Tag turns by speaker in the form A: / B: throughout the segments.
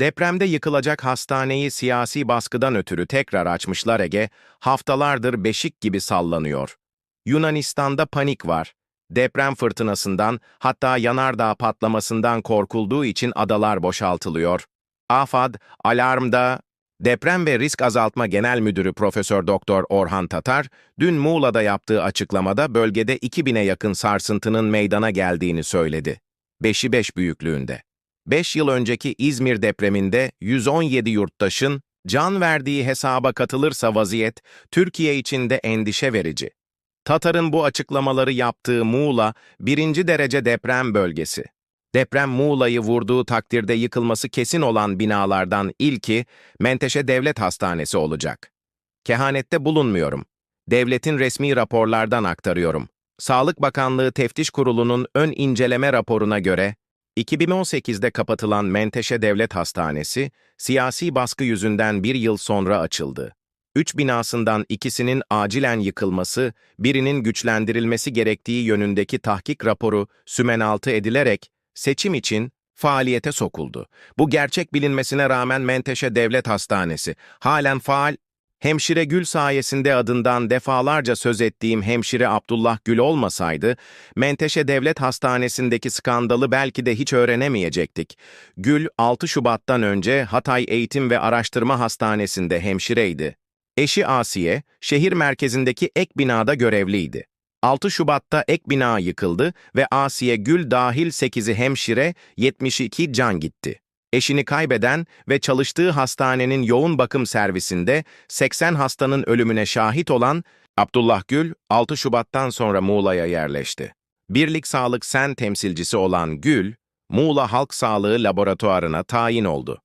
A: Depremde yıkılacak hastaneyi siyasi baskıdan ötürü tekrar açmışlar Ege, haftalardır beşik gibi sallanıyor. Yunanistan'da panik var. Deprem fırtınasından, hatta yanardağ patlamasından korkulduğu için adalar boşaltılıyor. AFAD, alarmda, Deprem ve Risk Azaltma Genel Müdürü Profesör Doktor Orhan Tatar, dün Muğla'da yaptığı açıklamada bölgede 2000'e yakın sarsıntının meydana geldiğini söyledi. 5'i 5 büyüklüğünde. 5 yıl önceki İzmir depreminde 117 yurttaşın can verdiği hesaba katılırsa vaziyet, Türkiye için de endişe verici. Tatar'ın bu açıklamaları yaptığı Muğla, birinci derece deprem bölgesi. Deprem Muğla'yı vurduğu takdirde yıkılması kesin olan binalardan ilki Menteşe Devlet Hastanesi olacak. Kehanette bulunmuyorum. Devletin resmi raporlardan aktarıyorum. Sağlık Bakanlığı Teftiş Kurulu'nun ön inceleme raporuna göre, 2018'de kapatılan Menteşe Devlet Hastanesi, siyasi baskı yüzünden bir yıl sonra açıldı. Üç binasından ikisinin acilen yıkılması, birinin güçlendirilmesi gerektiği yönündeki tahkik raporu sümenaltı edilerek seçim için faaliyete sokuldu. Bu gerçek bilinmesine rağmen Menteşe Devlet Hastanesi halen faal, hemşire Gül sayesinde adından defalarca söz ettiğim hemşire Abdullah Gül olmasaydı, Menteşe Devlet Hastanesi'ndeki skandalı belki de hiç öğrenemeyecektik. Gül, 6 Şubat'tan önce Hatay Eğitim ve Araştırma Hastanesi'nde hemşireydi. Eşi Asiye, şehir merkezindeki ek binada görevliydi. 6 Şubat'ta ek bina yıkıldı ve Asiye Gül dahil 8'i hemşire, 72 can gitti. Eşini kaybeden ve çalıştığı hastanenin yoğun bakım servisinde 80 hastanın ölümüne şahit olan Abdullah Gül, 6 Şubat'tan sonra Muğla'ya yerleşti. Birlik Sağlık Sen temsilcisi olan Gül, Muğla Halk Sağlığı Laboratuvarına tayin oldu.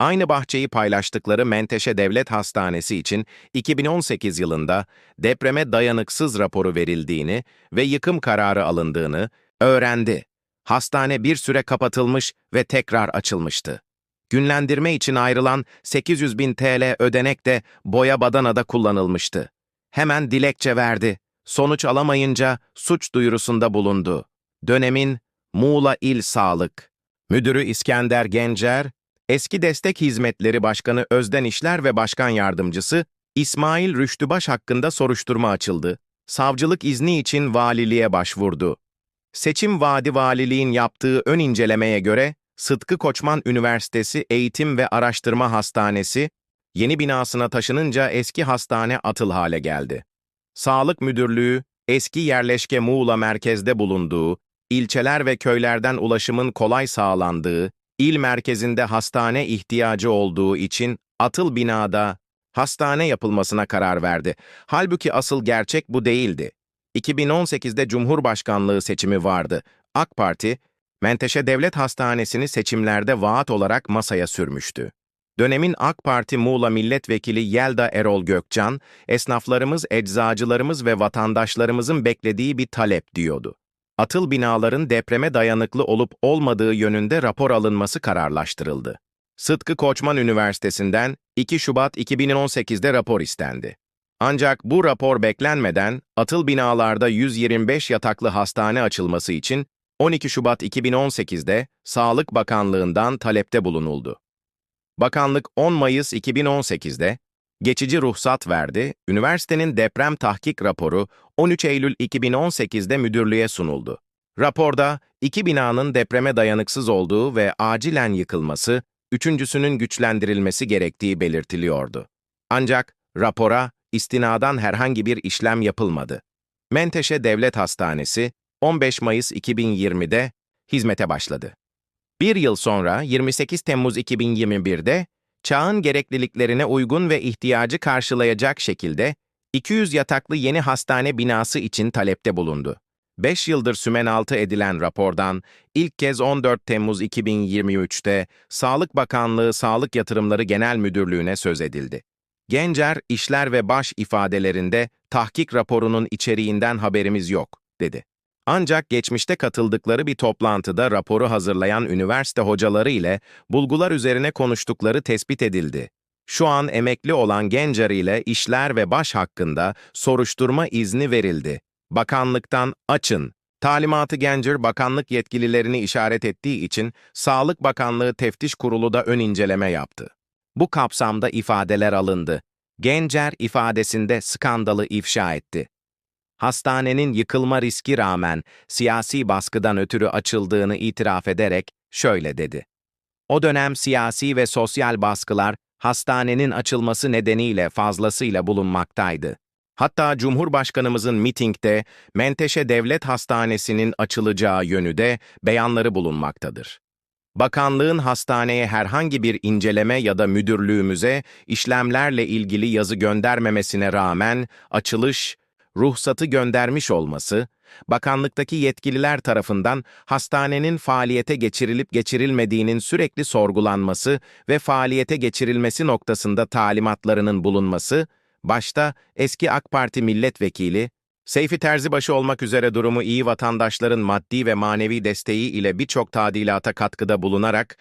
A: Aynı bahçeyi paylaştıkları Menteşe Devlet Hastanesi için 2018 yılında depreme dayanıksız raporu verildiğini ve yıkım kararı alındığını öğrendi. Hastane bir süre kapatılmış ve tekrar açılmıştı. Günlendirme için ayrılan 800 bin TL ödenek de boya badanada kullanılmıştı. Hemen dilekçe verdi. Sonuç alamayınca suç duyurusunda bulundu. Dönemin Muğla İl Sağlık Müdürü İskender Gencer, Eski Destek Hizmetleri Başkanı Özden İşler ve Başkan Yardımcısı İsmail Rüştübaş hakkında soruşturma açıldı. Savcılık izni için valiliğe başvurdu. Seçim Vaadi Valiliğin yaptığı ön incelemeye göre Sıtkı Koçman Üniversitesi Eğitim ve Araştırma Hastanesi yeni binasına taşınınca eski hastane atıl hale geldi. Sağlık Müdürlüğü eski yerleşke Muğla merkezde bulunduğu, ilçeler ve köylerden ulaşımın kolay sağlandığı, il merkezinde hastane ihtiyacı olduğu için atıl binada hastane yapılmasına karar verdi. Halbuki asıl gerçek bu değildi. 2018'de Cumhurbaşkanlığı seçimi vardı. AK Parti, Menteşe Devlet Hastanesi'ni seçimlerde vaat olarak masaya sürmüştü. Dönemin AK Parti Muğla Milletvekili Yelda Erol Gökcan, esnaflarımız, eczacılarımız ve vatandaşlarımızın beklediği bir talep diyordu. Atıl binaların depreme dayanıklı olup olmadığı yönünde rapor alınması kararlaştırıldı. Sıtkı Koçman Üniversitesi'nden 2 Şubat 2018'de rapor istendi. Ancak bu rapor beklenmeden atıl binalarda 125 yataklı hastane açılması için 12 Şubat 2018'de Sağlık Bakanlığı'ndan talepte bulunuldu. Bakanlık 10 Mayıs 2018'de geçici ruhsat verdi, üniversitenin deprem tahkik raporu 13 Eylül 2018'de müdürlüğe sunuldu. Raporda iki binanın depreme dayanıksız olduğu ve acilen yıkılması, üçüncüsünün güçlendirilmesi gerektiği belirtiliyordu. Ancak rapora istinadan herhangi bir işlem yapılmadı. Menteşe Devlet Hastanesi 15 Mayıs 2020'de hizmete başladı. Bir yıl sonra 28 Temmuz 2021'de çağın gerekliliklerine uygun ve ihtiyacı karşılayacak şekilde 200 yataklı yeni hastane binası için talepte bulundu. 5 yıldır sümenaltı edilen rapordan ilk kez 14 Temmuz 2023'te Sağlık Bakanlığı Sağlık Yatırımları Genel Müdürlüğü'ne söz edildi. Gencer, işler ve baş ifadelerinde tahkik raporunun içeriğinden haberimiz yok, dedi. Ancak geçmişte katıldıkları bir toplantıda raporu hazırlayan üniversite hocaları ile bulgular üzerine konuştukları tespit edildi. Şu an emekli olan Gencer ile işler ve baş hakkında soruşturma izni verildi. Bakanlıktan açın, Talimatı Gencir, bakanlık yetkililerini işaret ettiği için Sağlık Bakanlığı Teftiş Kurulu da ön inceleme yaptı. Bu kapsamda ifadeler alındı. Gencer ifadesinde skandalı ifşa etti. Hastanenin yıkılma riski rağmen siyasi baskıdan ötürü açıldığını itiraf ederek şöyle dedi. O dönem siyasi ve sosyal baskılar hastanenin açılması nedeniyle fazlasıyla bulunmaktaydı. Hatta Cumhurbaşkanımızın mitingde Menteşe Devlet Hastanesi'nin açılacağı yönüde beyanları bulunmaktadır. Bakanlığın hastaneye herhangi bir inceleme ya da müdürlüğümüze işlemlerle ilgili yazı göndermemesine rağmen açılış, ruhsatı göndermiş olması, bakanlıktaki yetkililer tarafından hastanenin faaliyete geçirilip geçirilmediğinin sürekli sorgulanması ve faaliyete geçirilmesi noktasında talimatlarının bulunması, başta eski AK Parti milletvekili, Seyfi Terzibaşı olmak üzere durumu iyi vatandaşların maddi ve manevi desteği ile birçok tadilata katkıda bulunarak